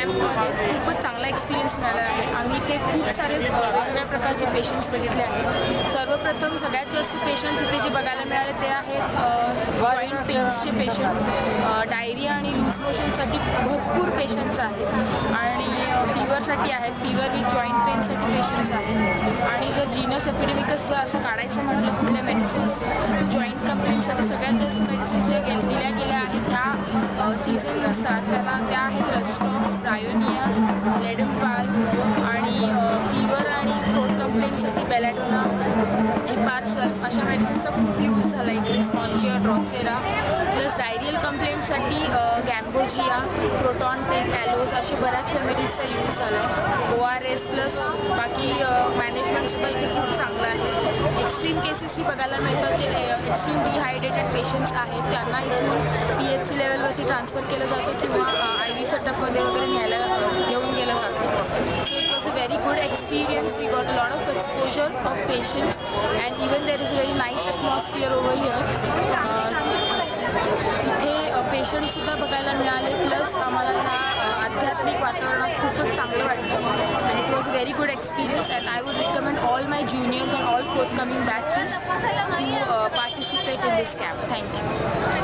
कॅम्पमध्ये खूपच चांगला एक्सपिरियन्स मिळाला आहे. आम्ही ते खूप सारे वेगवेगळ्या प्रकारचे पेशंट्स बघितले आहेत. सर्वप्रथम सगळ्यात जास्त पेशंट्स इथे जे बघायला मिळाले ते आहेत जॉईंट पेन्सचे पेशंट डायरिया आणि लूज मोशनसाठी भरपूर पेशंट्स आहेत. आणि फिवरसाठी आहेत. फिवर विथ जॉईंट पेनसाठी पेशंट्स आहेत. आणि जर जीनस एपिडेमिकस असं काढायचं म्हटलं कुठल्या पार्सल अशा मेडिसिनचा खूप यूज झाला इकडे स्पॉन्जिया ड्रॉसेरा प्लस डायरियल कंप्लेंटसाठी गॅम्बोजिया प्रोटॉन पेक ॲलोज असे बऱ्याच मेडिसिनचा यूज झाला आहे ओ आर एस प्लस बाकी मॅनेजमेंटसुद्धा इथे खूप चांगलं आहे. एक्स्ट्रीम केसेसही बघायला मिळतात जे एक्स्ट्रीम डिहायड्रेटेड पेशंट्स आहेत. त्यांना इथून पी एच सी लेवलवरती ट्रान्सफर केलं जातं किंवा experience. We got a lot of exposure of patients and even there is a very nice atmosphere over here. Uh, इथे पेशंटसुद्धा बघायला मिळाले प्लस आम्हाला ह्या अ, आध्यात्मिक वातावरणात खूपच चांगलं वाटलं and it was very good experience and I would recommend all my juniors and all forthcoming batches to participate in this camp thank you